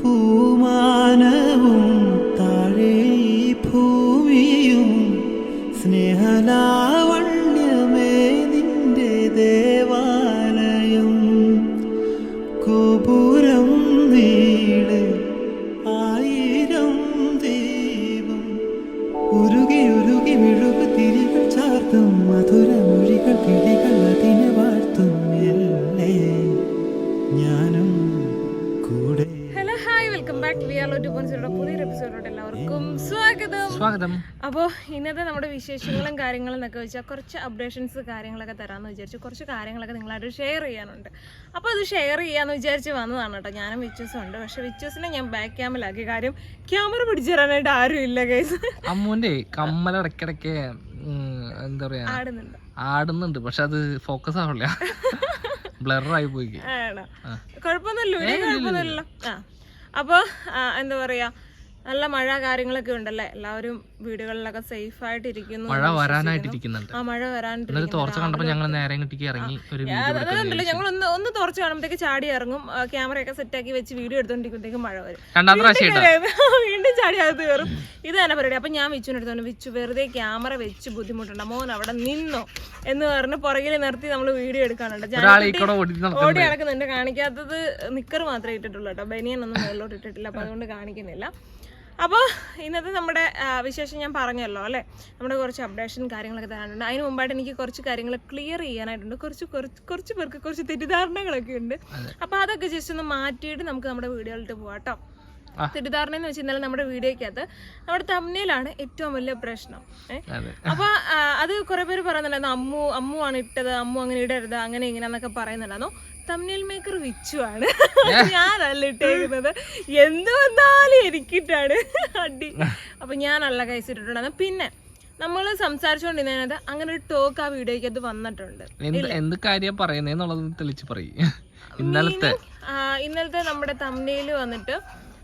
പൂമാനവും താഴെ ഭൂമിയും സ്നേഹലാവണ്യമേ സ്വാഗതം. സ്വാഗതം. അപ്പോൾ ഇന്നത്തെ നമ്മുടെ വിശേഷങ്ങളും കാര്യങ്ങളും എന്നൊക്കെ വെച്ചാൽ കുറച്ച് അപ്ഡേഷൻസ് കാര്യങ്ങളൊക്കെ തരാമെന്ന് വിചാരിച്ചു. കുറച്ച് കാര്യങ്ങളൊക്കെ നിങ്ങളായിട്ട് ഷെയർ ചെയ്യാനുണ്ട്. അപ്പോൾ അത് ഷെയർ ചെയ്യാന്ന് വിചാരിച്ച് വന്നതാണ് കേട്ടോ. ഞാനും വിച്ചൂസും ഉണ്ട്. പക്ഷെ വിച്ചൂസിനെ ഞാൻ ബാക്ക് ക്യാമിലാക്കി കാര്യം ക്യാമറ പിടിച്ചു തരാനായിട്ട് ആരും ഇല്ല കേസ് അമ്മൂന്റെ കമ്മൽ ഇടയ്ക്കിടയ്ക്ക് എന്താ പറയാ ആടുന്നുണ്ട്. ആടുന്നുണ്ട്. പക്ഷെ അത് ഫോക്കസ് ആവില്ല ബ്ലറായി പോയി. കുഴപ്പമൊന്നുമില്ല അപ്പൊ കുഴപ്പമൊന്നുമില്ലല്ലോ. അപ്പോൾ എന്താ പറയാ നല്ല മഴ കാര്യങ്ങളൊക്കെ ഉണ്ടല്ലേ? എല്ലാവരും വീടുകളിലൊക്കെ സേഫ് ആയിട്ട് ഇരിക്കുന്നു മഴ വരാനായിട്ടിരിക്കുന്നുണ്ട്. ആ മഴ വരാൻ തോർച്ച കണ്ടപ്പോ ഞങ്ങൾ നേരെ ഇറങ്ങി ഒരു അതുണ്ടല്ലോ ഞങ്ങൾ ഒന്ന് ഒന്ന് തുറച്ച് കാണുമ്പോഴത്തേക്ക് ചാടി ഇറങ്ങും. ക്യാമറയൊക്കെ സെറ്റാക്കി വെച്ച് വീഡിയോ എടുത്തോണ്ടിരിക്കുമ്പോഴത്തേക്ക് മഴ വരും. വീണ്ടും ചാടി അകത്ത് കയറും. ഇത് തന്നെ പരിപാടി അപ്പൊ ഞാൻ വിച്ചുവിന് എടുത്തോണ്ട് വിച്ചു വെറുതെ ക്യാമറ വെച്ച് ബുദ്ധിമുട്ടുണ്ട്. മോൻ അവിടെ നിന്നോ എന്ന് പറഞ്ഞ് പുറകിൽ നിർത്തി നമ്മൾ വീഡിയോ എടുക്കാനുണ്ട്. ഓടി നടക്കുന്നുണ്ട്. കാണിക്കാത്തത് നിക്കർ മാത്രമേ ഇട്ടിട്ടുള്ളൂ കേട്ടോ. ബനിയൻ ഒന്നും മുകളിലോട്ട് ഇട്ടിട്ടില്ല. അപ്പൊ അതുകൊണ്ട് കാണിക്കുന്നില്ല. അപ്പോൾ ഇന്നത്തെ നമ്മുടെ വിശേഷം ഞാൻ പറഞ്ഞല്ലോ അല്ലേ? നമ്മുടെ കുറച്ച് അപ്ഡേഷൻ കാര്യങ്ങളൊക്കെ തരാനുണ്ട്. അതിന് മുമ്പായിട്ട് എനിക്ക് കുറച്ച് കാര്യങ്ങൾ ക്ലിയർ ചെയ്യാനായിട്ടുണ്ട്. കുറച്ച് കുറച്ച് കുറച്ച് പേർക്ക് കുറച്ച് തെറ്റിദ്ധാരണകളൊക്കെ ഉണ്ട്. അപ്പോൾ അതൊക്കെ ജസ്റ്റ് ഒന്ന് മാറ്റിയിട്ട് നമുക്ക് നമ്മുടെ വീഡിയോയിലോട്ട് പോകാം കേട്ടോ തെറ്റിദ്ധാരണ എന്ന് വെച്ച് ഇന്നലെ നമ്മുടെ വീഡിയോയ്ക്കകത്ത് നമ്മുടെ തമ്മിലാണ് ഏറ്റവും വലിയ പ്രശ്നം. അപ്പൊ അത് കുറെ പേര് പറയുന്നുണ്ടായിരുന്നു അമ്മു അമ്മു ആണ് ഇട്ടത് അമ്മു അങ്ങനെ ഇടരുത് അങ്ങനെ ഇങ്ങനെ എന്നൊക്കെ പറയുന്നുണ്ടായിരുന്നു. തമ്മിൽ മേക്കർ വിച്ചു ആണ് ഞാനല്ല ഇട്ടേക്കുന്നത്. എന്ത് വന്നാലും എനിക്കിട്ടാണ്. അടി. അപ്പൊ ഞാനല്ല കഴിച്ചിട്ടുണ്ടായിരുന്നു പിന്നെ നമ്മൾ സംസാരിച്ചുകൊണ്ടിരുന്നത് അങ്ങനെ ഒരു ടോക്ക് ആ വീഡിയോയ്ക്ക് അത് വന്നിട്ടുണ്ട്. എന്ത് കാര്യം പറയുന്നേന്നുള്ളത് തെളിച്ച് പറയും. ഇന്നലത്തെ ഇന്നലത്തെ നമ്മുടെ തമ്മിൽ വന്നിട്ട്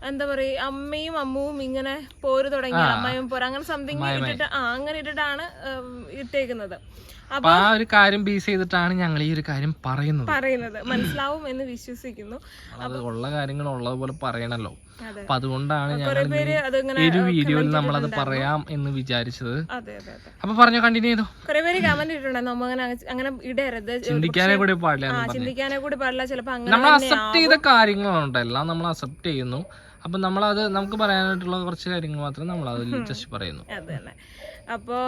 എന്താ പറയുക അമ്മയും അമ്മുവും ഇങ്ങനെ പോര് തുടങ്ങി അമ്മയും പോര് അങ്ങനെ സംതിങ് ഇട്ടിട്ട് ആ അങ്ങനെ ഇട്ടിട്ടാണ് ഇട്ടേക്കുന്നത്. അപ്പൊ ആ ഒരു കാര്യം ബേസ് ചെയ്തിട്ടാണ് ഞങ്ങൾ ഈ ഒരു കാര്യം പറയുന്നത്. പറയുന്നത്. മനസ്സിലാവും എന്ന് വിശ്വസിക്കുന്നു. അത് ഉള്ള കാര്യങ്ങൾ ഉള്ളതുപോലെ പറയണല്ലോ. അപ്പൊ അതുകൊണ്ടാണ് ഞങ്ങൾ ഒരു വീഡിയോയിൽ അത് പറയാം എന്ന് വിചാരിച്ചത്. അപ്പൊ പറഞ്ഞു കണ്ടിന്യൂ ചെയ്തോ. കുറെ പേര് കമന്റ് ഇട്ടിട്ടുണ്ടായിരുന്നു. നമ്മ അങ്ങനെ അങ്ങനെ ഇടരുത്. ചിന്തിക്കാനേ കൂടി പാടില്ല ചിന്തിക്കാനേ കൂടി പാടില്ല. ചിലപ്പോ അങ്ങനെ നമ്മൾ അക്സെപ്റ്റ് ചെയ്ത കാര്യങ്ങളുണ്ട്. എല്ലാം നമ്മൾ അക്സെപ്റ്റ് ചെയ്യുന്നു. അപ്പൊ നമ്മളത് നമുക്ക് പറയാനായിട്ടുള്ള കുറച്ച് കാര്യങ്ങൾ മാത്രം നമ്മൾ അതിൽ ജസ്റ്റ് പറയുന്നു. അത് തന്നെ. അപ്പോൾ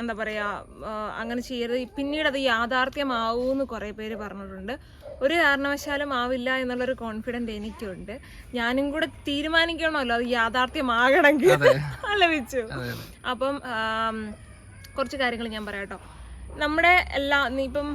എന്താ പറയുക അങ്ങനെ ചെയ്യരുത്. പിന്നീട് അത് യാഥാർത്ഥ്യമാവൂന്ന് കുറേ പേര് പറഞ്ഞിട്ടുണ്ട്. ഒരു കാരണവശാലും ആവില്ല എന്നുള്ളൊരു കോൺഫിഡന്റ് എനിക്കുണ്ട്. ഞാനും കൂടെ തീരുമാനിക്കണമല്ലോ അത് യാഥാർത്ഥ്യമാകണമെങ്കിൽ. അതെ. അപ്പം കുറച്ച് കാര്യങ്ങൾ ഞാൻ പറയാട്ടോ കേട്ടോ. നമ്മുടെ എല്ലാ ഇപ്പം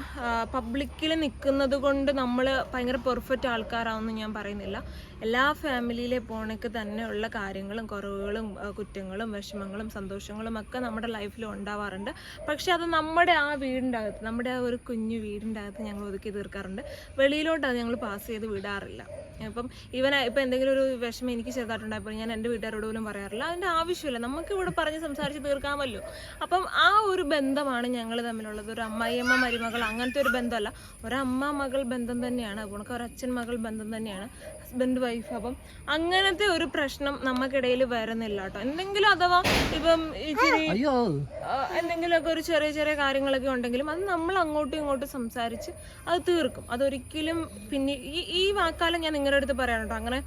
പബ്ലിക്കിൽ നിൽക്കുന്നത് കൊണ്ട് നമ്മൾ ഭയങ്കര പെർഫെക്റ്റ് ആൾക്കാരാണെന്ന് ഞാൻ പറയുന്നില്ല. എല്ലാ ഫാമിലിയിലെ പോണക്ക് തന്നെയുള്ള കാര്യങ്ങളും കുറവുകളും കുറ്റങ്ങളും വിഷമങ്ങളും സന്തോഷങ്ങളും ഒക്കെ നമ്മുടെ ലൈഫിൽ ഉണ്ടാവാറുണ്ട്. പക്ഷെ അത് നമ്മുടെ ആ വീടിന്റെ അകത്ത് നമ്മുടെ ആ ഒരു കുഞ്ഞു വീടിന്റെ അകത്ത് ഞങ്ങൾ ഒതുക്കി തീർക്കാറുണ്ട്. വെളിയിലോട്ട് അത് ഞങ്ങൾ പാസ് ചെയ്ത് വിടാറില്ല. ഇപ്പം ഇവൻ ഇപ്പം എന്തെങ്കിലും ഒരു വിഷമം എനിക്ക് ചെറുതായിട്ടുണ്ടായപ്പോൾ ഞാൻ എന്റെ വീട്ടുകാരോട് പോലും പറയാറില്ല. അതിന്റെ ആവശ്യമില്ല. നമുക്ക് ഇവിടെ പറഞ്ഞ് സംസാരിച്ച് തീർക്കാമല്ലോ. അപ്പം ആ ഒരു ബന്ധമാണ് ഞങ്ങൾ തമ്മിലുള്ളത്. ഒരു അമ്മായിയമ്മ മരുമകൾ അങ്ങനത്തെ ഒരു ബന്ധമല്ല. ഒരു അമ്മ മകൾ ബന്ധം തന്നെയാണ്. അതുകൊണ്ട് ഒരു അച്ഛൻ മകൾ ബന്ധം തന്നെയാണ്. ഹസ്ബൻഡ് വൈഫ് അപ്പം അങ്ങനത്തെ ഒരു പ്രശ്നം നമുക്കിടയിൽ വരുന്നില്ല കേട്ടോ. എന്തെങ്കിലും അഥവാ ഇപ്പം ഇച്ചിരി എന്തെങ്കിലുമൊക്കെ ഒരു ചെറിയ ചെറിയ കാര്യങ്ങളൊക്കെ ഉണ്ടെങ്കിലും അത് നമ്മൾ അങ്ങോട്ടും ഇങ്ങോട്ടും സംസാരിച്ച് അത് തീർക്കും. അതൊരിക്കലും പിന്നെ ഈ ഈ വാക്കാലം ഞാൻ നിങ്ങളുടെ അടുത്ത് പറയാൻ കേട്ടോ. അങ്ങനെ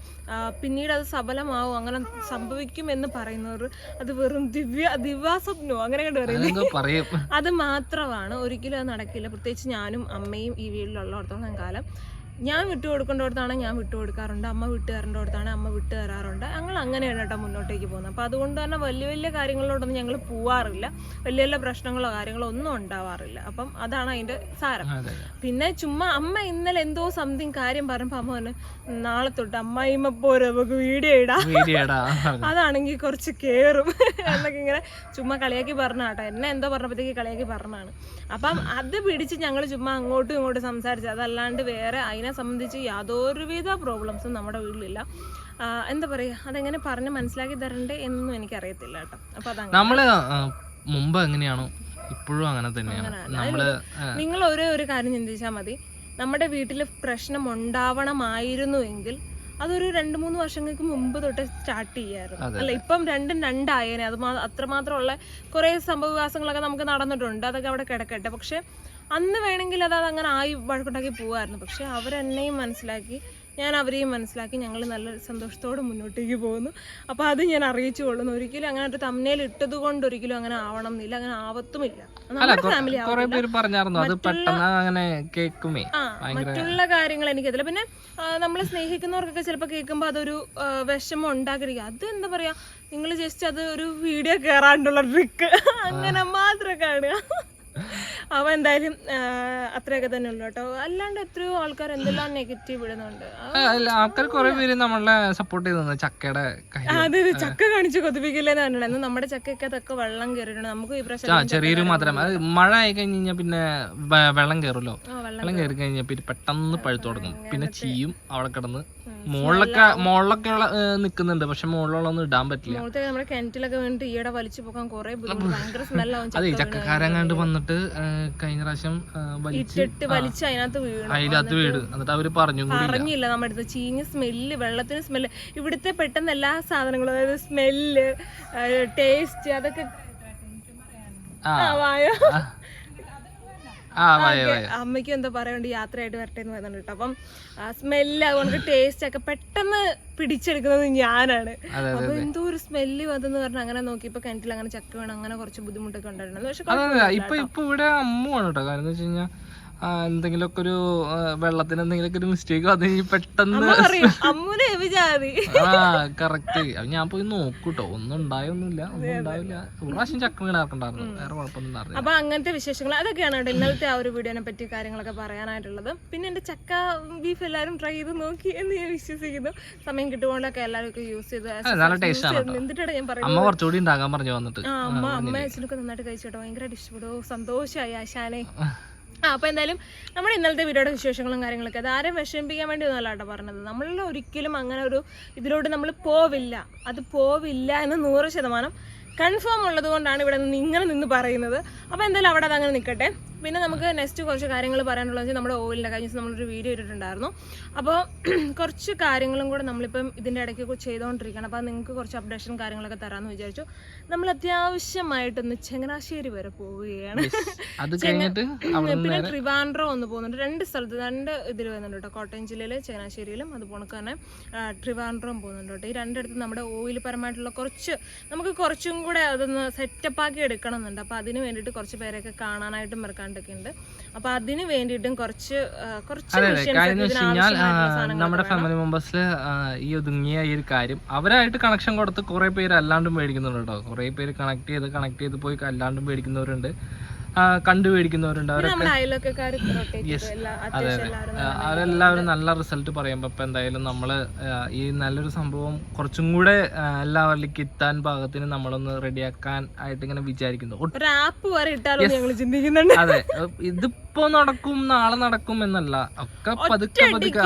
പിന്നീട് അത് സഫലമാവും അങ്ങനെ സംഭവിക്കും എന്ന് പറയുന്നവർ അത് വെറും ദിവ്യ ദിവ്യാസ്വപ്നോ അങ്ങനെ കണ്ടു പറയുന്നത്. അത് മാത്രമാണ്. ഒരിക്കലും അത് നടക്കില്ല. പ്രത്യേകിച്ച് ഞാനും അമ്മയും ഈ വീട്ടിലുള്ളിടത്തോളം കാലം ഞാൻ വിട്ടു കൊടുക്കേണ്ടടുത്താണ് ഞാൻ വിട്ടു കൊടുക്കാറുണ്ട് അമ്മ വിട്ടു തരേണ്ടടുത്താണ് അമ്മ വിട്ടു തരാറുണ്ട് ഞങ്ങൾ അങ്ങനെയാണ് കേട്ടോ മുന്നോട്ടേക്ക് പോകുന്നത്. അപ്പോൾ അതുകൊണ്ട് തന്നെ വലിയ വലിയ കാര്യങ്ങളിലോട്ടൊന്നും ഞങ്ങൾ പോവാറില്ല. വലിയ വലിയ പ്രശ്നങ്ങളോ കാര്യങ്ങളോ ഒന്നും ഉണ്ടാവാറില്ല. അപ്പം അതാണ് അതിന്റെ സാരം. പിന്നെ ചുമ്മാ അമ്മ ഇന്നലെ എന്തോ സംതിങ് കാര്യം പറഞ്ഞപ്പോൾ അമ്മ പറഞ്ഞു നാളെ തൊട്ട് അമ്മായിമ്മ പോരെ നമുക്ക് വീഡിയോ ഇടാം. അതാണെങ്കിൽ കുറച്ച് കയറും എന്നൊക്കെ ഇങ്ങനെ ചുമ്മാ കളിയാക്കി പറഞ്ഞ കേട്ടോ. എന്നെ എന്തോ പറഞ്ഞപ്പോഴത്തേക്ക് കളിയാക്കി പറഞ്ഞാണ് അപ്പം അത് പിടിച്ച് ഞങ്ങൾ ചുമ്മാ അങ്ങോട്ടും ഇങ്ങോട്ടും സംസാരിച്ചു അതല്ലാണ്ട് വേറെ അതിനെ സംബന്ധിച്ച് യാതൊരുവിധ പ്രോബ്ലംസും നമ്മുടെ വീട്ടിലില്ല. എന്താ പറയുക അതെങ്ങനെ പറഞ്ഞ് മനസ്സിലാക്കി തരണ്ടേ എന്നൊന്നും എനിക്കറിയത്തില്ല കേട്ടോ. അപ്പോൾ ആ, മുമ്പ് എങ്ങനെയാണോ ഇപ്പോഴും അങ്ങനെ തന്നെയാണ്. നമ്മൾ നിങ്ങൾ ഒരേ ഒരു കാര്യം ചിന്തിച്ചാൽ മതി. നമ്മുടെ വീട്ടിൽ പ്രശ്നം ഉണ്ടാവണമായിരുന്നു എങ്കിൽ അതൊരു രണ്ട് മൂന്ന് വർഷങ്ങൾക്ക് മുമ്പ് തൊട്ട് സ്റ്റാർട്ട് ചെയ്യായിരുന്നു. അല്ല ഇപ്പം രണ്ടും രണ്ടായേനെ. അത് അത്രമാത്രമുള്ള കുറേ സംഭവവികാസങ്ങളൊക്കെ നമുക്ക് നടന്നിട്ടുണ്ട്. അതൊക്കെ അവിടെ കിടക്കട്ടെ. പക്ഷെ അന്ന് വേണമെങ്കിൽ അത് അങ്ങനെ ആയി വഴക്കുണ്ടാക്കി പോകുമായിരുന്നു പക്ഷെ അവരെന്നെയും മനസ്സിലാക്കി ഞാൻ അവരെയും മനസ്സിലാക്കി ഞങ്ങൾ നല്ല സന്തോഷത്തോടെ മുന്നോട്ടേക്ക് പോകുന്നു. അപ്പോൾ അത് ഞാൻ അറിയിച്ചു കൊള്ളുന്നു. ഒരിക്കലും അങ്ങനെ ഒരു തമ്മനയിൽ ഇട്ടത് കൊണ്ട് ഒരിക്കലും അങ്ങനെ ആവണം എന്നില്ല. അങ്ങനെ ആവത്തുമില്ല. ഫാമിലി മറ്റുള്ള കാര്യങ്ങൾ എനിക്കതില്ല പിന്നെ നമ്മൾ സ്നേഹിക്കുന്നവർക്കൊക്കെ ചിലപ്പോൾ കേൾക്കുമ്പോൾ അതൊരു വിഷമം ഉണ്ടാക്കിയിരിക്കും. അത് എന്താ പറയാ? നിങ്ങൾ ജസ്റ്റ് അത് ഒരു വീഡിയോ കയറാണ്ടുള്ള ട്രിക്ക് അങ്ങനെ മാത്രം കാണുക. അവ എന്തായാലും അത്രയൊക്കെ തന്നെ ഉള്ളു കേട്ടോ. അല്ലാണ്ട് എത്രയോ ആൾക്കാർ എന്തെല്ലാം നെഗറ്റീവ് ഇടുന്നുണ്ട്. ആൾക്കാർ കുറെ പേര് നമ്മളെ സപ്പോർട്ട് ചെയ്തു ചക്കയുടെ അതെ അത്. ചക്ക കാണിച്ചു കൊതിപ്പിക്കില്ലെന്ന് പറഞ്ഞിട്ടുണ്ടായിരുന്നു നമ്മുടെ ചക്കയൊക്കെ അതൊക്കെ വെള്ളം കയറിയിട്ടുണ്ട്. നമുക്ക് ഈ പ്രശ്നം ചെറിയൊരു മധുരം മഴ ആയി കഴിഞ്ഞ് കഴിഞ്ഞാൽ പിന്നെ വെള്ളം കയറുമല്ലോ. വെള്ളം വെള്ളം കയറി. കഴിഞ്ഞാൽ പിന്നെ പെട്ടെന്ന് പഴുത്തു തുടങ്ങും. പിന്നെ ചീയും അവിടെ കിടന്ന് മുകളിലൊക്കെ മുകളിലൊക്കെ ഉള്ള നിൽക്കുന്നുണ്ട് പക്ഷെ മുകളിലുള്ളൊന്നും ഇടാൻ പറ്റില്ല. നമ്മുടെ കിണറ്റിലൊക്കെ വീണിട്ട് ഈയിടെ വലിച്ചു പോകാൻ കുറെ ബുദ്ധിമുട്ട്. ഭയങ്കര സ്മെല്ലാവും അതെ ചക്കക്കാരങ്ങാണ്ട് വന്നിട്ട് കഴിഞ്ഞ പ്രാവശ്യം വലിച്ച് അതിനകത്ത് വീണു. അതിനകത്ത് വീട് എന്നിട്ട് അവർ പറഞ്ഞു പറഞ്ഞില്ല നമ്മുടെ അടുത്ത്. ചീഞ്ഞ സ്മെല്ല് വെള്ളത്തിന് സ്മെല്ല്. ഇവിടുത്തെ പെട്ടെന്ന് എല്ലാ സാധനങ്ങളും അതായത് സ്മെല്ല് ടേസ്റ്റ് അതൊക്കെ ആ. അമ്മയ്ക്കും എന്താ പറയാണ്ട് യാത്രയായിട്ട് വരട്ടെ എന്ന് പറയുന്നുണ്ട് കേട്ടോ. അപ്പം സ്മെല്ല് അതുകൊണ്ട് ടേസ്റ്റ് ഒക്കെ പെട്ടെന്ന് പിടിച്ചെടുക്കുന്നത് ഞാനാണ്. അപ്പൊ എന്തോ ഒരു സ്മെല്ല് വന്നെന്ന് പറഞ്ഞാൽ അങ്ങനെ നോക്കിയപ്പോ കിണറ്റിൽ അങ്ങനെ ചക്ക വേണം അങ്ങനെ കുറച്ച് ബുദ്ധിമുട്ടൊക്കെ ഉണ്ടായിരുന്നു. പക്ഷെ ഇപ്പൊ ഇവിടെ ഇവിടെ അമ്മുവാണ് കേട്ടോ. കാരണം എന്താ വെച്ച് കഴിഞ്ഞാൽ എന്തെങ്കിലുമൊക്കെ ഒരു വെള്ളത്തിന് എന്തെങ്കിലുമൊക്കെ ഒരു മിസ്റ്റേക്ക് അത് പെട്ടെന്ന് ആ കറക്റ്റ് ഞാൻ പോയി നോക്കൂട്ടോ. ഒന്നും ഉണ്ടായൊന്നുമില്ല. ഒന്നും ഉണ്ടാവില്ല. ഒരു പ്രാവശ്യം ചക്ക വീണാർക്കുണ്ടായിരുന്നു വേറെ കുഴപ്പമൊന്നും ഉണ്ടായിരുന്നില്ല. അപ്പൊ അങ്ങനത്തെ വിശേഷങ്ങൾ അതൊക്കെയാണ് കേട്ടോ ഇന്നലത്തെ ആ ഒരു വീഡിയോനെ പറ്റി കാര്യങ്ങളൊക്കെ പറയാനായിട്ടുള്ളത്. പിന്നെ എന്റെ ചക്ക ബീഫ് എല്ലാവരും ട്രൈ ചെയ്ത് നോക്കി എന്ന് ഞാൻ വിശ്വസിക്കുന്നു. സമയം കിട്ടുകൊണ്ടൊക്കെ എല്ലാവരും ഒക്കെ യൂസ് ചെയ്ത് നല്ല ടേസ്റ്റ് ആണ് കേട്ടോ. എന്തിട്ടാണ് ഞാൻ പറയുന്നത്? അമ്മ കുറച്ചുകൂടി ഉണ്ടാകാൻ പറഞ്ഞു വന്നിട്ട്. അമ്മ അമ്മ അച്ഛനൊക്കെ നന്നായിട്ട് കഴിച്ചോട്ടോ ഭയങ്കര ഇഷ്ടപ്പെടും സന്തോഷമായി ആശാനെ. ആ അപ്പോൾ എന്തായാലും നമ്മുടെ ഇന്നലത്തെ വീഡിയോയുടെ വിശേഷങ്ങളും കാര്യങ്ങളൊക്കെ അത് ആരെയും വിഷമിപ്പിക്കാൻ വേണ്ടി ഒന്നുമല്ല കേട്ടോ പറഞ്ഞത്. നമ്മളിൽ ഒരിക്കലും അങ്ങനെ ഒരു ഇതിലോട്ട് നമ്മൾ പോവില്ല. അത് പോവില്ല എന്ന് നൂറ് ശതമാനം കൺഫേം ഉള്ളത് കൊണ്ടാണ് ഇവിടെ നിന്ന് ഇങ്ങനെ നിന്ന് പറയുന്നത്. അപ്പോൾ എന്തായാലും അവിടെ അത് അങ്ങനെ നിൽക്കട്ടെ പിന്നെ നമുക്ക് നെക്സ്റ്റ് കുറച്ച് കാര്യങ്ങൾ പറയാനുള്ളത് വെച്ചാൽ നമ്മുടെ ഓയിലിന്റെ കഴിഞ്ഞ ദിവസം നമ്മളൊരു വീഡിയോ ഇട്ടിട്ടുണ്ടായിരുന്നു. അപ്പോൾ കുറച്ച് കാര്യങ്ങളും കൂടെ നമ്മളിപ്പം ഇതിന്റെ ഇടയ്ക്ക് ചെയ്തുകൊണ്ടിരിക്കുകയാണ് അപ്പോൾ നിങ്ങൾക്ക് കുറച്ച് അപ്ഡേഷൻ കാര്യങ്ങളൊക്കെ തരാമെന്ന് വിചാരിച്ചു. നമ്മൾ അത്യാവശ്യമായിട്ടൊന്ന് ചങ്ങനാശ്ശേരി വരെ പോവുകയാണ്. പിന്നെ ട്രിവാൻഡ്രം ഒന്ന് പോകുന്നുണ്ട്. രണ്ട് സ്ഥലത്ത് രണ്ട് ഇതിൽ വരുന്നുണ്ട് കേട്ടോ. കോട്ടയം ജില്ലയിൽ ചങ്ങനാശ്ശേരിയിലും അതുപോലെ തന്നെ ട്രിവാൻഡ്രം പോകുന്നുണ്ട് കേട്ടോ. ഈ രണ്ടിടത്ത് നമ്മുടെ ഓയിൽ പരമായിട്ടുള്ള കുറച്ച് നമുക്ക് കുറച്ചും കൂടെ അതൊന്ന് സെറ്റപ്പ് ആക്കി എടുക്കണം എന്നുണ്ട്. അപ്പോൾ അതിന് വേണ്ടിയിട്ട് കുറച്ച് പേരെയൊക്കെ കാണാനായിട്ടും മറക്കാണ്ടൊക്കെ ഉണ്ട് അപ്പോൾ അതിന് വേണ്ടിയിട്ടും കുറച്ച് കുറച്ച് നമ്മുടെ ഫാമിലി മെമ്പേഴ്സിൽ ഈ ഒതുങ്ങിയ ഈ ഒരു കാര്യം അവരായിട്ട് കണക്ഷൻ കൊടുത്ത് കുറെ പേര് അല്ലാണ്ടും മേടിക്കുന്നുണ്ട് കേട്ടോ കുറെ പേര് കണക്ട് ചെയ്ത് കണക്ട് ചെയ്ത് പോയി അല്ലാണ്ടും മേടിക്കുന്നവരുണ്ട് കണ്ടു മേടിക്കുന്നവരുണ്ട് അതെ ചെയ്തു അവരെല്ലാവരും നല്ല റിസൾട്ട് പറയുമ്പോൾ ഇപ്പം എന്തായാലും നമ്മൾ ഈ നല്ലൊരു സംഭവം കുറച്ചും കൂടെ എല്ലാവരിലേക്ക് എത്താൻ പാകത്തിന് നമ്മളൊന്ന് റെഡിയാക്കാൻ ആയിട്ട് ഇങ്ങനെ വിചാരിക്കുന്നു. അതെ. ഇതിപ്പോ നടക്കും നാളെ നടക്കും എന്നല്ല. ഒക്കെ പതുക്കെ പതുക്കെ.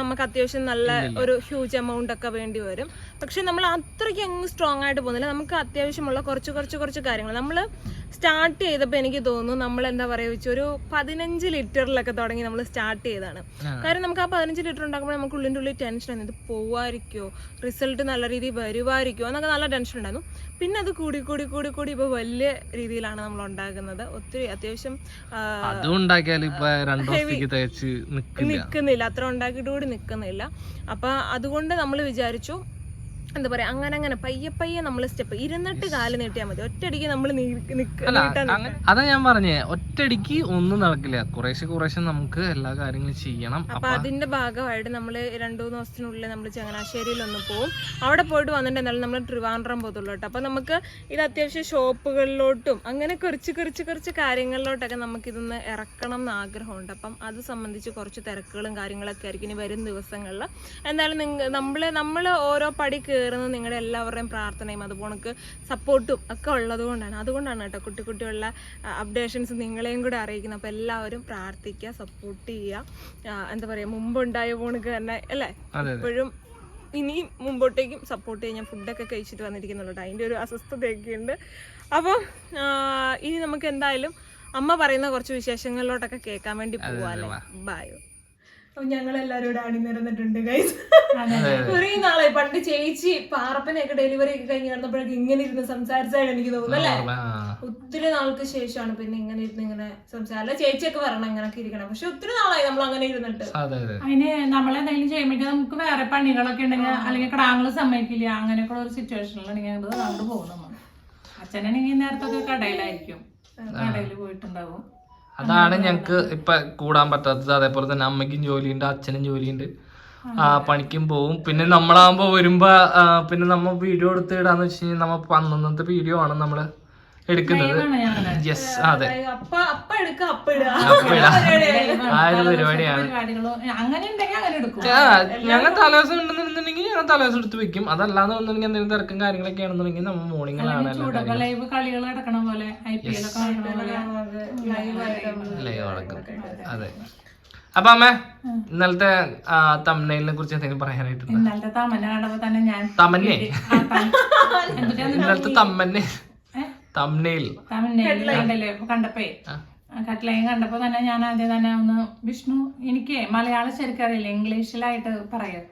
നമുക്ക് അത്യാവശ്യം നല്ല ഒരു ഹ്യൂജ് എമൗണ്ട് ഒക്കെ വേണ്ടി വരും. പക്ഷെ നമ്മൾ അത്രയ്ക്ക് അങ്ങ് സ്ട്രോങ് ആയിട്ട് പോകുന്നില്ല. നമുക്ക് അത്യാവശ്യമുള്ള കുറച്ച് കുറച്ച് കുറച്ച് കാര്യങ്ങൾ നമ്മൾ സ്റ്റാർട്ട് ചെയ്തപ്പോൾ എനിക്ക് തോന്നുന്നു നമ്മൾ എന്താ പറയുക വെച്ചാൽ ഒരു പതിനഞ്ച് ലിറ്ററിലൊക്കെ തുടങ്ങി നമ്മൾ സ്റ്റാർട്ട് ചെയ്തതാണ്. കാരണം നമുക്ക് ആ പതിനഞ്ച് ലിറ്റർ ഉണ്ടാക്കുമ്പോൾ നമുക്ക് ഉള്ളിന്റെ ഉള്ളിൽ ടെൻഷൻ ഇത് പോവായിരിക്കോ? റിസൾട്ട് നല്ല രീതിയിൽ വരുമായിരിക്കോ എന്നൊക്കെ നല്ല ടെൻഷൻ ഉണ്ടായിരുന്നു. പിന്നെ അത് കൂടി കൂടി കൂടി കൂടി ഇപ്പോൾ വലിയ രീതിയിലാണ് നമ്മൾ ഉണ്ടാക്കുന്നത്. ഒത്തിരി അത്യാവശ്യം ഇപ്പൊ നിൽക്കുന്നില്ല അത്ര ഉണ്ടാക്കിയിട്ട് കൂടി നിൽക്കുന്നില്ല അപ്പൊ അതുകൊണ്ട് നമ്മൾ വിചാരിച്ചു എന്താ പറയാ അങ്ങനെ അങ്ങനെ പയ്യെ പയ്യെ നമ്മൾ സ്റ്റെപ്പ് ഇരുന്നിട്ട് കാൽ നീട്ടിയാൽ മതി. ഒറ്റടിക്ക് നമ്മൾ അതാ ഞാൻ പറഞ്ഞേ ഒറ്റടിക്ക് ഒന്നും നടക്കില്ല. കുറേശ്ശെ കുറേശ്ശെ നമുക്ക് എല്ലാ കാര്യങ്ങളും ചെയ്യണം. അപ്പൊ അതിന്റെ ഭാഗമായിട്ട് നമ്മൾ രണ്ടു മൂന്ന് ദിവസത്തിനുള്ളിൽ നമ്മൾ ചങ്ങനാശ്ശേരിയിൽ ഒന്ന് പോകും അവിടെ പോയിട്ട് വന്നിട്ട് എന്തായാലും നമ്മൾ ട്രിവാൻഡ്രം പോകത്തുള്ളൂ കേട്ടോ. അപ്പൊ നമുക്ക് ഇത് അത്യാവശ്യം ഷോപ്പുകളിലോട്ടും അങ്ങനെ കുറച്ച് കുറച്ച് കുറച്ച് കാര്യങ്ങളിലോട്ടൊക്കെ നമുക്ക് ഇതൊന്ന് ഇറക്കണം എന്ന് ആഗ്രഹമുണ്ട്. അപ്പം അത് സംബന്ധിച്ച് കുറച്ച് തിരക്കുകളും കാര്യങ്ങളൊക്കെ ആയിരിക്കും ഇനി വരും ദിവസങ്ങളിൽ എന്തായാലും നിങ്ങൾ നമ്മൾ നമ്മൾ ഓരോ പടി കയറുന്നത് നിങ്ങളുടെ എല്ലാവരുടെയും പ്രാർത്ഥനയും അതുപോലെ സപ്പോർട്ടും ഒക്കെ ഉള്ളത് കൊണ്ടാണ്. അതുകൊണ്ടാണ് കേട്ടോ കുട്ടി കുട്ടിയുള്ള അപ്ഡേഷൻസ് നിങ്ങളെയും കൂടെ അറിയിക്കുന്നത്. അപ്പോൾ എല്ലാവരും പ്രാർത്ഥിക്കുക സപ്പോർട്ട് ചെയ്യുക. എന്താ പറയുക മുമ്പുണ്ടായ പോണക്ക് തന്നെ അല്ലേ? എപ്പോഴും ഇനിയും മുമ്പോട്ടേക്കും സപ്പോർട്ട് ചെയ്യാൻ ഞാൻ ഫുഡൊക്കെ കഴിച്ചിട്ട് വന്നിരിക്കുന്നുള്ളൂ അതിന്റെ ഒരു അസ്വസ്ഥതയൊക്കെ ഉണ്ട്. അപ്പോൾ ഇനി നമുക്ക് എന്തായാലും അമ്മ പറയുന്ന കുറച്ച് വിശേഷങ്ങളിലോട്ടൊക്കെ കേൾക്കാൻ വേണ്ടി പോവാല്ലേ ബൈ ഞങ്ങൾ എല്ലാരും ഇവിടെ അണിനിരന്നിട്ടുണ്ട് ഗൈസ് കുറെ നാളെ പണ്ട് ചേച്ചി പാറപ്പനെയൊക്കെ ഡെലിവറി ഒക്കെ കഴിഞ്ഞ് കിടന്നപ്പോഴൊക്കെ ഇങ്ങനെ ഇരുന്ന് സംസാരിച്ചാണ് എനിക്ക് തോന്നുന്നു അല്ലേ. ഒത്തിരി നാൾക്ക് ശേഷമാണ് പിന്നെ ഇങ്ങനെ ഇരുന്ന് ഇങ്ങനെ സംസാരം അല്ല ചേച്ചിയൊക്കെ വരണം ഇങ്ങനൊക്കെ ഇരിക്കണം. പക്ഷെ ഒത്തിരി നാളായി നമ്മൾ അങ്ങനെ ഇരുന്നിട്ട്. അതെ അതെ അതിന് നമ്മളെന്തെങ്കിലും ചെയ്യുമ്പോഴേക്കും നമുക്ക് വേറെ പണികളൊക്കെ ഉണ്ടെങ്കിൽ അല്ലെങ്കിൽ കടാങ്ങൾ സമ്മതിക്കില്ല. അങ്ങനെയൊക്കെ ഉള്ള ഒരു സിറ്റുവേഷനിലാണെങ്കിൽ ഞങ്ങൾ കണ്ടു പോകുന്നു അച്ഛനാണെങ്കിൽ നേരത്തൊക്കെ കടയിലായിരിക്കും. കടയിൽ പോയിട്ടുണ്ടാവും. അതാണ് ഞങ്ങക്ക് ഇപ്പൊ കൂടാൻ പറ്റാത്തത്. അതേപോലെ തന്നെ അമ്മയ്ക്കും ജോലിയുണ്ട് അച്ഛനും ജോലിയുണ്ട്. ആ പണിക്കും പോവും. പിന്നെ നമ്മളാകുമ്പോ വരുമ്പോ പിന്നെ നമ്മ വീഡിയോ എടുത്ത് ഇടാന്ന് വെച്ച് കഴിഞ്ഞാൽ നമ്മ അന്നത്തെ വീഡിയോ ആണ് നമ്മൾ എടുക്കുന്നത്. യെസ് അതെ. അപ്പ ഇടുക അങ്ങനെ ഉണ്ടെങ്കിൽ അങ്ങനെ എടുക്കും. ഞങ്ങൾ തലേദിവസം ഉണ്ടെന്നുണ്ടെങ്കിൽ ഞങ്ങൾ തലേദിവസം എടുത്ത് വെക്കും. അതല്ലാന്ന് തോന്നുന്നെങ്കിൽ എന്തെങ്കിലും തിരക്കും കാര്യങ്ങളൊക്കെ ആണെന്നുണ്ടെങ്കിൽ നമ്മൾ മോർണിംഗിലാണ് ലൈവ് കളികൾ നടക്കണ പോലെ ഐ പി എൽ ലൈവ് നടക്കും. അതെ. അപ്പൊ അമ്മ ഇന്നലത്തെ തമ്മനയിലിനെ കുറിച്ച് എന്തെങ്കിലും പറയാനായിട്ടുണ്ട്? ഇന്നലത്തെ തമന്ന കണ്ടപ്പോ തന്നെ ഞാൻ തമന്നെ ഇന്നലത്തെ തമ്മന്നെ? തമ്മനയിൽ കണ്ടപ്പേ. കട്ട്ലയും കണ്ടപ്പോ തന്നെ ഞാൻ ആദ്യം തന്നെ ഒന്ന് വിഷ്ണു എനിക്ക് മലയാളം ശരിക്കും അറിയില്ല ഇംഗ്ലീഷിലായിട്ട് പറയാം.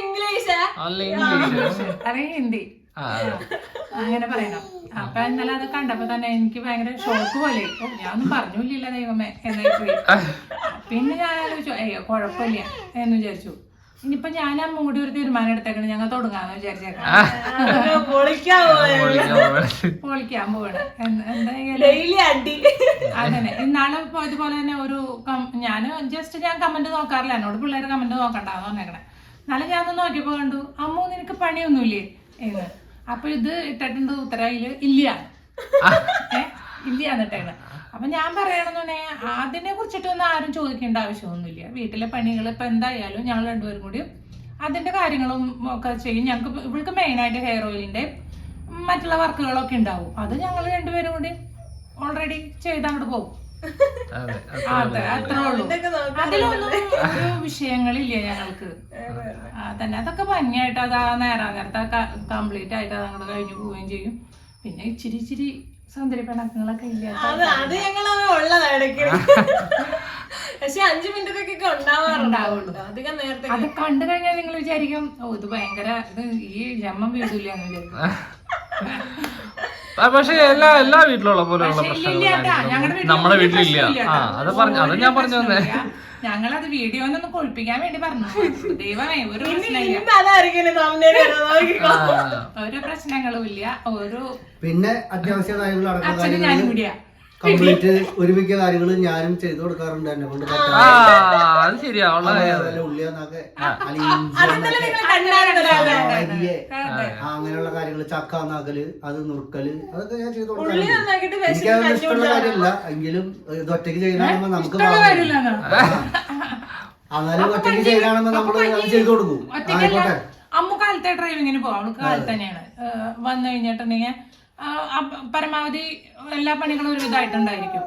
ഇംഗ്ലീഷ് ഓൺലൈൻ ഇംഗ്ലീഷ് അറിയാം ഹിന്ദി. ആ. അങ്ങനെ പറയണം. അപ്പൊ ഇന്നലെ അത് കണ്ടപ്പോ തന്നെ എനിക്ക് ഭയങ്കര ഷോക്ക് പോലെ. ഞാനൊന്നും പറഞ്ഞില്ല ദൈവമേ എന്നായി പിന്നെ ഞാൻ ആലോചിച്ചു അയ്യോ കുഴപ്പമില്ല എന്ന് വിചാരിച്ചു. ഇനിയിപ്പൊ ഞാൻ ആ മൂടി ഒരു തീരുമാനം എടുത്തേക്കണം. ഞങ്ങൾ തുടങ്ങാന്ന് വിചാരിച്ചേക്കാം. പൊളിക്കാൻ പോവാണ്. ഡെയിലി അടി. അതന്നെ ഇന്നാൾ ഇതുപോലെ തന്നെ ഒരു ഞാൻ ജസ്റ്റ് ഞാൻ കമന്റ് നോക്കാറില്ല. എന്നോട് പിള്ളേർ കമന്റ് നോക്കണ്ടെന്ന് പറഞ്ഞേക്കണേ. എന്നാലും ഞാൻ ഒന്ന് നോക്കിയപ്പോ കണ്ടു അമ്മു നിനക്ക് പണിയൊന്നുമില്ലേ? എന്ന്. അപ്പൊ ഇത് ഇട്ടിട്ടുണ്ട് ഉത്തരയിൽ ഇല്ല. ഇല്ല എന്നിട്ടാണ് അപ്പൊ ഞാൻ പറയണമെന്നുണ്ടെങ്കിൽ അതിനെ കുറിച്ചിട്ടൊന്നും ആരും ചോദിക്കേണ്ട ആവശ്യമൊന്നുമില്ല. വീട്ടിലെ പണികൾ ഇപ്പൊ എന്തായാലും ഞങ്ങൾ രണ്ടുപേരും കൂടി അതിന്റെ കാര്യങ്ങളും ഒക്കെ ചെയ്യും. ഞങ്ങൾക്ക് ഇവൾക്ക് മെയിനായിട്ട് ഹെയർ ഓയിലിന്റെ മറ്റുള്ള വർക്കുകളൊക്കെ ഉണ്ടാവും. അത് ഞങ്ങൾ രണ്ടുപേരും കൂടി ഓൾറെഡി ചെയ്താങ്ങോട്ട് പോകും. അതെ അതെ അത്രേ ഉള്ളൂ. അതിലൊന്നും ഒരു വിഷയങ്ങളില്ല ഞങ്ങൾക്ക്. ആ, തന്നെ അതൊക്കെ ഭംഗിയായിട്ട് അത് ആ നേരാ നേരത്തെ കംപ്ലീറ്റ് ആയിട്ട് അത് അങ്ങോട്ട് കഴിഞ്ഞു പോവുകയും ചെയ്യും. പിന്നെ ഇച്ചിരി ഇച്ചിരി സൗന്ദര്യ പിണക്കങ്ങളൊക്കെ ഇല്ല? അത് അത് ഞങ്ങൾ ഉള്ളതാണ് ഇടയ്ക്ക്. പക്ഷെ അഞ്ചു മിനിറ്റൊക്കെ ഉണ്ടാവാറുണ്ടാവുള്ളൂ അധികം നേരത്തെ അത് കണ്ടു കഴിഞ്ഞാൽ നിങ്ങൾ വിചാരിക്കും ഓ ഇത് ഭയങ്കര ഇത് ഈ ജമ്മം വീടില്ല? എന്ന് വിചാരിക്കും. പക്ഷെ എല്ലാ എല്ലാ വീട്ടിലുള്ള പോലെയുള്ള പ്രശ്നങ്ങൾ ഞങ്ങളുടെ വീട്ടിൽ നമ്മുടെ വീട്ടിലില്ല. ആ. അത് പറഞ്ഞു അത് ഞാൻ പറഞ്ഞു തന്നെ ഞങ്ങളത് വീഡിയോന്നൊന്ന് കൊഴിപ്പിക്കാൻ വേണ്ടി പറഞ്ഞു. ദൈവമേ ഒരു ഒരു പ്രശ്നങ്ങളും ഇല്ല ഒരു പിന്നെ അത്യാവശ്യ കാര്യങ്ങൾ നടക്കുന്ന അച്ഛനും ഞാനും കൂടിയാ. കംപ്ലീറ്റ് ഒരു മിക്ക കാര്യങ്ങൾ ഞാനും ചെയ്തു കൊടുക്കാറുണ്ട് എന്നെ കൊണ്ട് ആ അത് ശരിയാ ഉള്ള കാര്യം അങ്ങനെയുള്ള കാര്യങ്ങൾ ചക്ക നകൽ അത് നുറുക്കൽ അതൊക്കെ ഞാൻ ചെയ്തു കൊടുക്കാറുണ്ട്. എനിക്ക് അത് ഇഷ്ടമുള്ള കാര്യമില്ല. എങ്കിലും ഇത് ഒറ്റയ്ക്ക് ചെയ്യണമെന്ന് നമുക്ക്? എന്നാലും ഒറ്റയ്ക്ക് ചെയ്യണമെന്ന് നമ്മൾ അത് ചെയ്തു കൊടുക്കും. ആയിക്കോട്ടെ. അമ്മ കാലത്തെ ഡ്രൈവിങ്ങിന് പോവാം. അവൾക്ക് കാലത്ത് തന്നെയാണ് വന്നു കഴിഞ്ഞിട്ടുണ്ടെങ്കിൽ പരമാവധി എല്ലാ പണികളും ഒരു ഇതായിട്ടുണ്ടായിരിക്കും.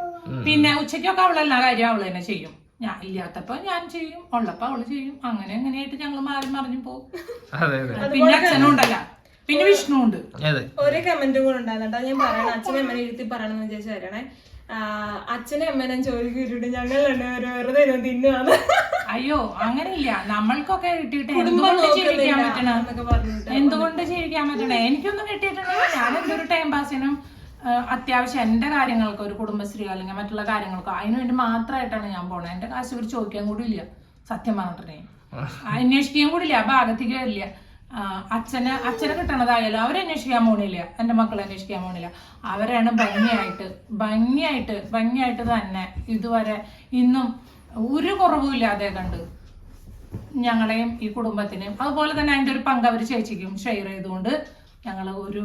പിന്നെ ഉച്ചയ്ക്കൊക്കെ അവളെല്ലാ കാര്യം അവൾ തന്നെ ചെയ്യും. ഞാൻ ഇല്ലാത്തപ്പോ ഞാൻ ചെയ്യും ഉള്ളപ്പോ അവൾ ചെയ്യും. അങ്ങനെ അങ്ങനെയായിട്ട് ഞങ്ങൾ മാറി മറിഞ്ഞു പോകും. അതെ അതെ. പിന്നെ അച്ഛനും ഉണ്ടല്ല. പിന്നെ വിഷ്ണു ഉണ്ട്. അതെ. ഒരു കമന്റും കൂടെ ഉണ്ടായിരുന്നു ഞാൻ പറയണം. അച്ഛനെ അമ്മനെ ഇരുത്തി പറയണമെന്ന് വിചാരിച്ചു തരണേ അച്ഛനെ അമ്മനെ ജോലിക്ക് വിട്ടിട്ട് ഞങ്ങൾ രണ്ടുപേരും വെറുതെ ഇരുന്ന് തിന്നുവാന്ന്. അയ്യോ അങ്ങനെയില്ല. നമ്മൾക്കൊക്കെ കിട്ടിയിട്ട് എന്തുകൊണ്ട് ജീവിക്കാൻ പറ്റണം? എന്തുകൊണ്ട് ജീവിക്കാൻ പറ്റണം? എനിക്കൊന്നും കിട്ടിയിട്ടുണ്ടെങ്കിൽ ഞാൻ എന്തൊരു ടൈം പാസിനും അത്യാവശ്യം എന്റെ കാര്യങ്ങൾക്ക് ഒരു കുടുംബശ്രീ അല്ലെങ്കിൽ മറ്റുള്ള കാര്യങ്ങൾക്കോ അതിനു വേണ്ടി മാത്രമായിട്ടാണ് ഞാൻ പോണത് എന്റെ കാശ് ഇവർ ചോദിക്കാൻ കൂടി ഇല്ല സത്യം പറഞ്ഞിട്ടുണ്ടെങ്കിൽ. അന്വേഷിക്കാൻ കൂടി ഇല്ല ആ ഭാഗത്തേക്ക് വരില്ല. അച്ഛന് അച്ഛനെ കിട്ടണതായാലും അവരെ അന്വേഷിക്കാൻ പോണില്ല. എന്റെ മക്കൾ അന്വേഷിക്കാൻ പോണില്ല. അവരാണ് ഭംഗിയായിട്ട് ഭംഗിയായിട്ട് ഭംഗിയായിട്ട് തന്നെ ഇതുവരെ ഇന്നും ഒരു കുറവുമില്ലാതെ കണ്ട് ഞങ്ങളെയും ഈ കുടുംബത്തിനെയും അതുപോലെ തന്നെ അതിന്റെ ഒരു പങ്ക് അവർ ചേച്ചിക്കും ഷെയർ ചെയ്തുകൊണ്ട് ഞങ്ങൾ ഒരു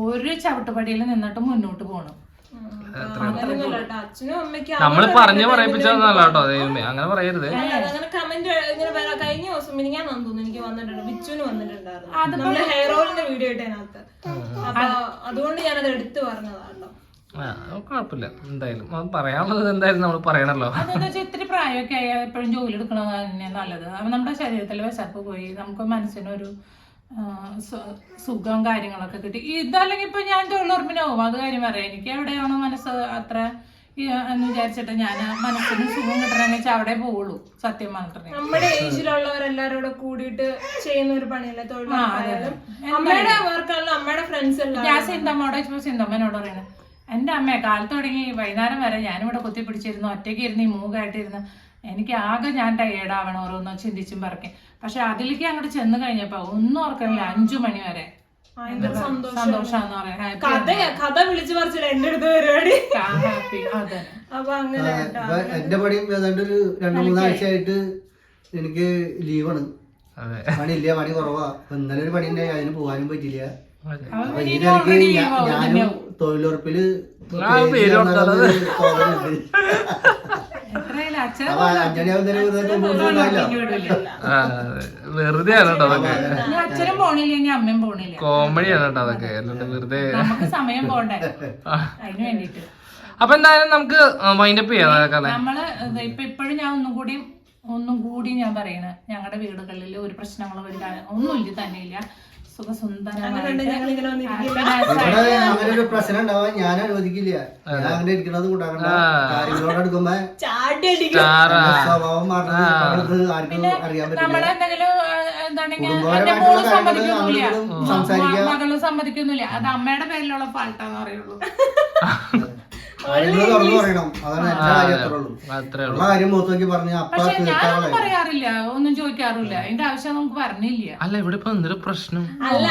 ഒരു ചവിട്ടുപടിയിൽ നിന്നിട്ട് മുന്നോട്ട് പോകണം നമ്മൾ പറഞ്ഞു കേട്ടോ ദൈവമേ. അങ്ങനെ പറയരുത്. കമന്റ് ഇങ്ങനെ കഴിഞ്ഞ ദിവസം മിനിങ്ങാന്ന് തോന്നുന്നു. എനിക്ക് വന്നിട്ടുണ്ട്. വിച്ചുന് വന്നിട്ടുണ്ടായിരുന്നു. നമ്മൾ ഹെയർ ഓയിലിന്റെ വീഡിയോ ഇട്ടതിനകത്ത്. അപ്പൊ അതുകൊണ്ട് ഞാനത് എടുത്തു പറഞ്ഞതാണല്ലോ. ആ അത് കുഴപ്പമില്ല. എന്തായാലും അത് പറയാനുള്ളത് എന്തായാലും നമ്മൾ പറയണല്ലോ. ഇത്തിരി പ്രായമൊക്കെ ആയാൽ എപ്പോഴും ജോലി എടുക്കണത് തന്നെ നല്ലത്. അപ്പൊ നമ്മുടെ ശരീരത്തിൽ വിശപ്പ് പോയി. നമുക്ക് മനസ്സിനൊരു സുഖം കാര്യങ്ങളൊക്കെ കിട്ടി. ഇതല്ലെങ്കിൽ ഇപ്പൊ ഞാൻ തൊഴിലുറപ്പിന് പോകും അത് കാര്യം പറയാം. എനിക്ക് എവിടെയാണോ മനസ്സ് അത്ര എന്ന് വിചാരിച്ചിട്ട് ഞാൻ മനസ്സിന് സുഖം കിട്ടണമെന്ന് വെച്ചാൽ അവിടെ പോവുള്ളൂ. സത്യം മാത്രമേ. നമ്മുടെ ഏജിലുള്ളവരെല്ലാരും കൂടെ കൂടിയിട്ട് ചെയ്യുന്ന ഒരു പണിയല്ലേ അമ്മയുടെ വർക്കാണല്ലോ അമ്മയുടെ ഫ്രണ്ട്സ് എല്ലാം ഞാൻ സിന്തമ്മോട് ചോദിച്ചു സിന്തമ്മനോട് പറയുന്നത് എന്റെ അമ്മയെ കാലത്ത് തുടങ്ങി വൈകുന്നേരം വരെ ഞാനിവിടെ കുത്തി പിടിച്ചിരുന്നു ഒറ്റയ്ക്ക് ഇരുന്ന് ഈ മൂകായിട്ടിരുന്ന് എനിക്ക് ആകെ ഞാൻ ടയേർഡാവണം ഓരോന്നോ ചിന്തിച്ചും പറക്കേ. പക്ഷെ അതിലേക്ക് അങ്ങോട്ട് ചെന്ന് കഴിഞ്ഞപ്പോ ഒന്നും ഓർക്കണില്ല. അഞ്ചു മണി വരെ. ഭയങ്കര സന്തോഷം. സന്തോഷാന്ന് പറയാൻ. കഥ കഥ വിളിച്ചു പറിച്ചില്ല എന്റെ അടുത്ത് പരിപാടി. ഹാപ്പി അതെ. അപ്പൊ അങ്ങനെ കേട്ടോ. ഇപ്പൊ എന്റെ പണിയും ഏതാണ്ട് ഒരു രണ്ടു മൂന്നാഴ്ചയായിട്ട് എനിക്ക് ലീവാണ്. അതെ. പണിയില്ല പണി കുറവാ. ഇന്നലെ ഒരു പണി ഉണ്ടായി അതിന് പോകാനും പറ്റില്ല ഞാനും തൊഴിലുറപ്പിൽ വെറുതെ ആണ് കേട്ടോ അതൊക്കെ. അച്ഛനും പോണില്ല ഇനി അമ്മയും പോണില്ല. കോമഡിയാണ് കേട്ടോ അതൊക്കെ. അല്ലാണ്ട് വെറുതെ. നമുക്ക് സമയം പോണ്ടേ? അതിന് വേണ്ടിട്ട് അപ്പൊ എന്തായാലും നമുക്ക് വൈൻഡപ്പ് ചെയ്യാം അതൊക്കെ അല്ലേ? നമ്മൾ ഇപ്പൊ ഇപ്പോഴും ഞാൻ ഒന്നും കൂടി ഒന്നും കൂടി ഞാൻ പറയണ. ഞങ്ങളുടെ വീടുകളിൽ ഒരു പ്രശ്നങ്ങളും ഒരു കാര്യം ഒന്നുമില്ല തന്നെയില്ല. ഇവിടെ അങ്ങനെ ഒരു പ്രശ്നം ഉണ്ടാവാൻ ഞാൻ അനുവദിക്കില്ല. അങ്ങനെ ഇരിക്കണത് കൂട്ടാക്കണ്ട. കാര്യങ്ങളോട് എടുക്കുമ്പോ സ്വഭാവം മാറുന്നത് ആർക്കും അറിയാൻ പറ്റില്ല. മകൾ സമ്മതിക്കൊന്നുമില്ല. അത് അമ്മയുടെ പേരിലുള്ള ഫാൾട്ടാന്ന് പറയുള്ളൂ. പറയാറില്ല. ഒന്നും ചോദിക്കാറില്ല. അതിന്റെ ആവശ്യം നമുക്ക് പറഞ്ഞില്ല. അല്ല ഇവിടെ ഇപ്പൊ എന്തൊരു പ്രശ്നം? അല്ല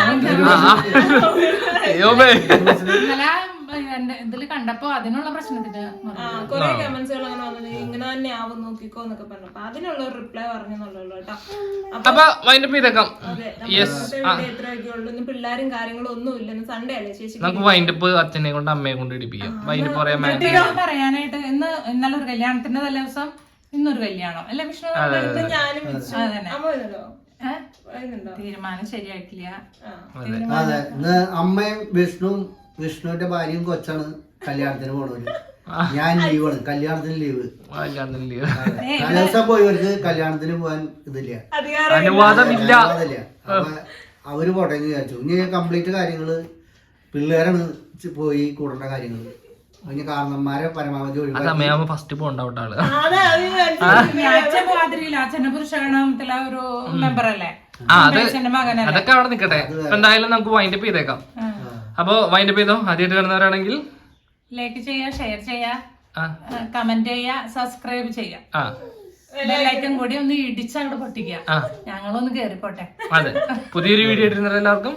ഇതിൽ കണ്ടപ്പോ അതിനുള്ള പ്രശ്നത്തിന് ആ കൊറേ കമന്റ്സുകൾ അങ്ങനെ വന്നത് ഇങ്ങനെ തന്നെ ആവും നോക്കിക്കോ എന്നൊക്കെ പറഞ്ഞു. അപ്പൊ അതിനുള്ള ഒരു റിപ്ലൈ പറഞ്ഞെന്നുള്ളൂ കേട്ടോ. അപ്പൊ പിള്ളേരും കാര്യങ്ങളും ഒന്നും ഇല്ലെന്ന് സൺഡേ അല്ലേ ചേച്ചി നമുക്ക് വൈൻഡപ്പ് അച്ഛനെ കൊണ്ട് അമ്മയെ കൊണ്ട് ഇടിപ്പിക്കാം. വൈൻഡപ്പ് പറയാൻ പറയാനായിട്ട് ഇന്ന് ഇന്നലെ ഒരു കല്യാണത്തിന്റെ തലേ ദിവസം ഇന്നൊരു കല്യാണം. അല്ലെ വിഷ്ണു? ഞാനും തീരുമാനം ശരിയാക്കില്ല ആ അതെ ഇന്ന് അമ്മയും വിഷ്ണുവും വിഷ്ണുവിന്റെ ഭാര്യയും കൊച്ചാണ് കല്യാണത്തിന് പോണവര്. ഞാൻ ലീവാണ് കല്യാണത്തിന് ലീവ് കല്യാണത്തിന് തലേദിവസം പോയവർക്ക് കല്യാണത്തിന് പോകാൻ ഇതില്ല. അനുവാദമില്ല. അപ്പൊ അവർ പോട്ടെ എന്ന് വിചാരിച്ചു. ഇനി കംപ്ലീറ്റ് കാര്യങ്ങൾ പിള്ളേരാണ് പോയി കൂടേണ്ട കാര്യങ്ങൾ. കാരണന്മാരെ പരമാവധി ഒഴിവാക്കി. ഫസ്റ്റ് പോണ്ടാവട്ട ആൾ. അച്ഛൻ മാതിരിയില്ല പുരുഷഗണത്തിലെ ഒരു മെമ്പർ അല്ലേ? അതൊക്കെ അവിടെ നിക്കട്ടെ. എന്തായാലും നമുക്ക് വൈൻഡപ്പ് ചെയ്തേക്കാം. അപ്പൊ വൈൻഡപ്പ് ചെയ്തോ? ആദ്യമായിട്ട് കാണുന്നവരാണെങ്കിൽ? ലൈക്ക് ചെയ്യാ ഷെയർ ചെയ്യാ കമന്റ് ചെയ്യാ സബ്സ്ക്രൈബ് ചെയ്യാ. ബെല്ലൈക്കൻ കൂടി ഒന്ന് പൊട്ടിക്കുക. ആ. ഞങ്ങളൊന്ന് കേറിപ്പോട്ടെ. അതെ. പുതിയൊരു വീഡിയോ ഇട്ടിരുന്ന എല്ലാവർക്കും.